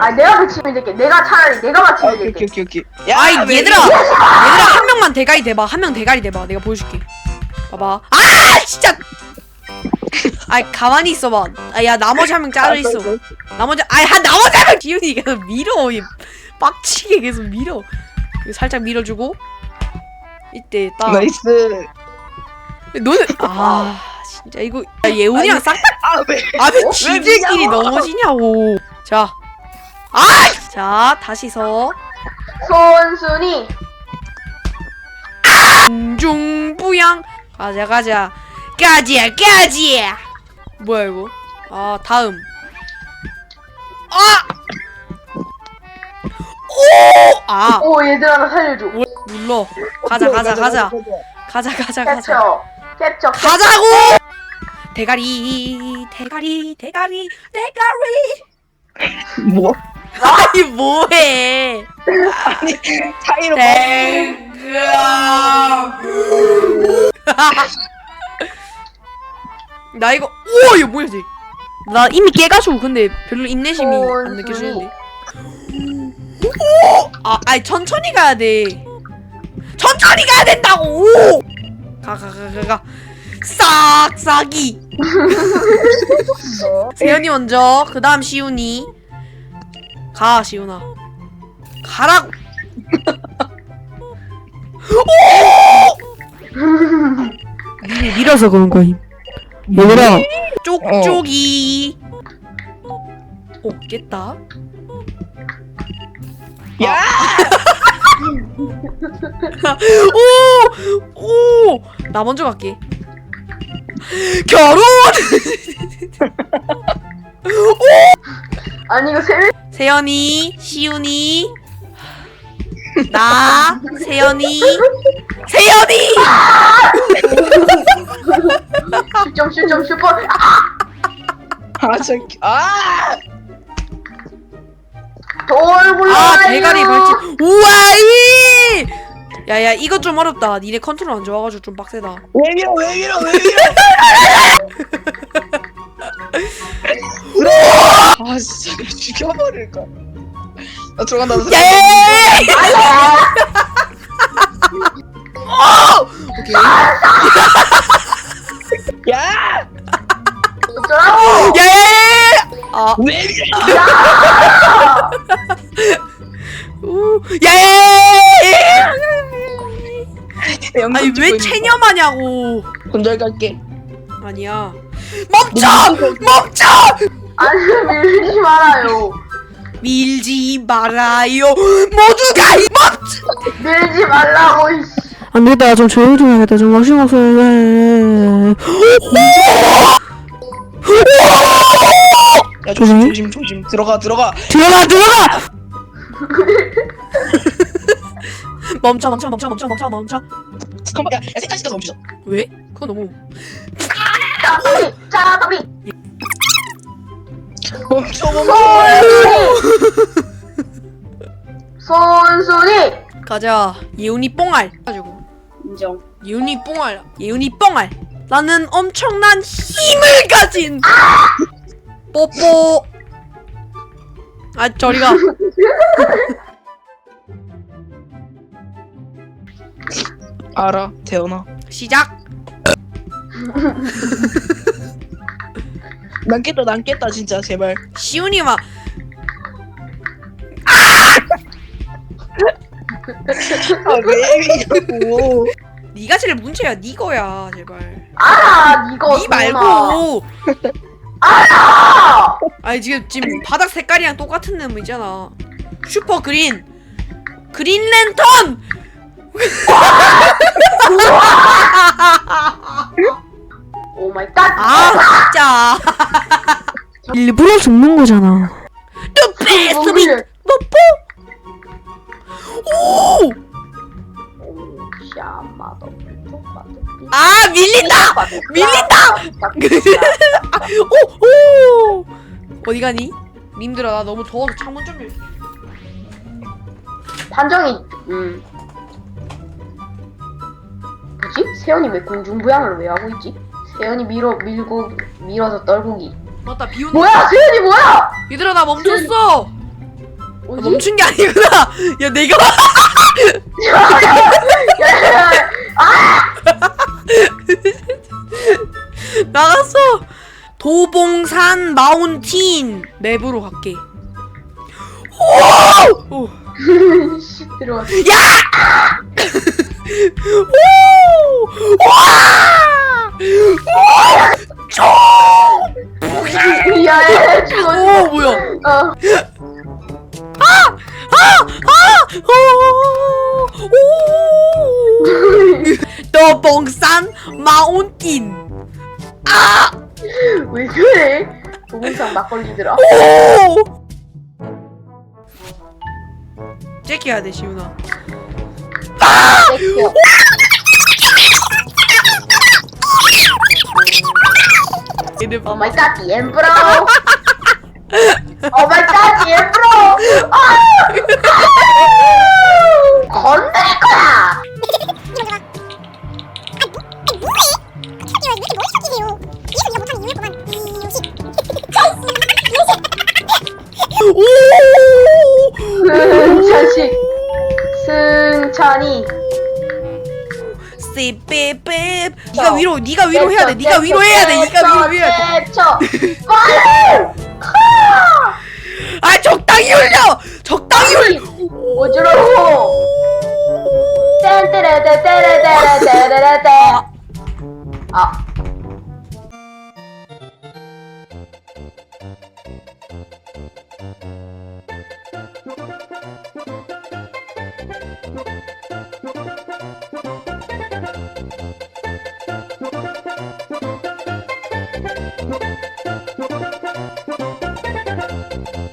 아 내가 붙이면 될게. 내가 차라리 내가 아, 맞히면 오케이 될게. 오케이 오케이 오케이. 야, 아이 왜 얘들아 이래? 얘들아 한 명만 대가리 대봐 한 명 대가리 대봐 내가 보여줄게 봐봐 아 진짜 아이 가만히 있어봐 아야 나머지 한 명 짜져 있어 나머지 아이 한 나머지 한 명 기훈이 계속 밀어 이 빡치게 계속 밀어 이거 살짝 밀어주고 이때 딱 나이스. 너는 아 진짜 이거 야, 예훈이랑 싹 아 왜? 아왜 왜 지들끼리? 넘어지냐고 자 아! 자 다시 서. 손순이. 중부양. 가자 가자. 가지야 가지야. 뭐야 이거? 아 다음. 아! 아오 아! 오 얘들아 나 살려줘. 눌러. 가자 가자 가자. 가자 가자 가자. 캡처 캡처. 가자고! 대가리 대가리 대가리 대가리. 뭐? 아니 뭐해? 아니 차이로 네. 나 이거 오 이거 뭐야 나 이미 깨가지고 근데 별로 인내심이 안 느껴지는데. 오! 아 아니 천천히 가야 돼. 천천히 가야 된다고! 가가가 가가. 싹싹이. 세연이 먼저 그 다음 시훈이 가 시훈아 가라고! 니 밀어서 그런 거임. 얘들아! 쪽쪽이. 오 깼다. 야! 오 오 나 먼저 갈게. 결혼! 아니 이거 세 세연이 시훈이 나 세연이 세연이 슈점 슈점 슈퍼. 아 저기 아! 돌 굴러. 아 대가리 발치 우와이 야야 이거 좀 어렵다 니네 컨트롤 안 좋아가지고 좀 빡세다 왜 밀어 왜 밀어 왜 밀어? 아 진짜 죽여버릴 거야. 나 들어간다. 나 들어간다. 예 오케이 야! 어쩌라고. 예아 왜? 우, 예! 영상 아니 왜 체념하냐고 거. 건절 갈게. 아니야 멈춰 멈춰 아니 밀지 말아요. 밀지 말아요 모두가 이- 밀지 말라고 이씨. 안 되겠다 좀 조용히 좀 해야겠다 좀 막심 없어 야 조심 조심 조심 들어가 들어가. 들어가 들어가 멈춰 멈춰 멈춰 멈춰 멈춰 멈춰 잠깐만 야, 야 세차 시켜서 멈추자. 왜? 그거 너무 짜파리 짜파리. 멈춰 멈춰. 손순이. 가자 예훈이 뽕알 가지고 인정. 예훈이 뽕알 예훈이 뽕알 나는 엄청난 힘을 가진 뽀뽀 아 저리가 알아 태연아. 시작 난 깼다 난 깼다 진짜 제발. 시훈이 막 아왜 이러고. 네가 제일 문제야 네 거야 제발 알아 이거. 네 말고 알아. 아니 지금 지금 바닥 색깔이랑 똑같은 놈 있잖아 슈퍼 그린 그린 랜턴 오 마이 갓. 아 진짜 일부러 죽는 거잖아 뽀뽀 오! 오 샤마더. 아 밀린다 밀린다 오! 오! 어디 가니? 님들아 나 너무 더워서 창문 좀 열게 판정이 음 뭐지? 세연이 왜 공중부양을 왜 하고 있지? 세연이 밀어 밀고 밀어서 떨구기 맞다 비 온다 뭐야 세연이 뭐야? 얘들아 나 멈췄어 뭐지? 멈춘 게 아니구나. 야 내가 야야야 나갔어. 도봉산 마운틴 맵으로 갈게. 오! 오. 씨 야! 오! 와! 와! ጮ! 야야 오 뭐야? 어 아! 오! 오! 도봉산 마운틴. 아! 왜 그래? 도봉산 막걸리들아 오! 째껴야 돼 시훈아. 땡겨 봐. Oh my god, DM bro. oh my god, DM bro. 아! 건들 거야. 오! 승찬씨. 승찬이. 씨삐삐. 네가 위로, 네가 위로 해야 돼. 네가 위로 해야 돼. 네가 위로 해야 돼. 쳐. 빨리. 아 적당히 올려. 적당히 올려. 어지러워. 떼떼레떼 떼레떼레떼레떼. 아.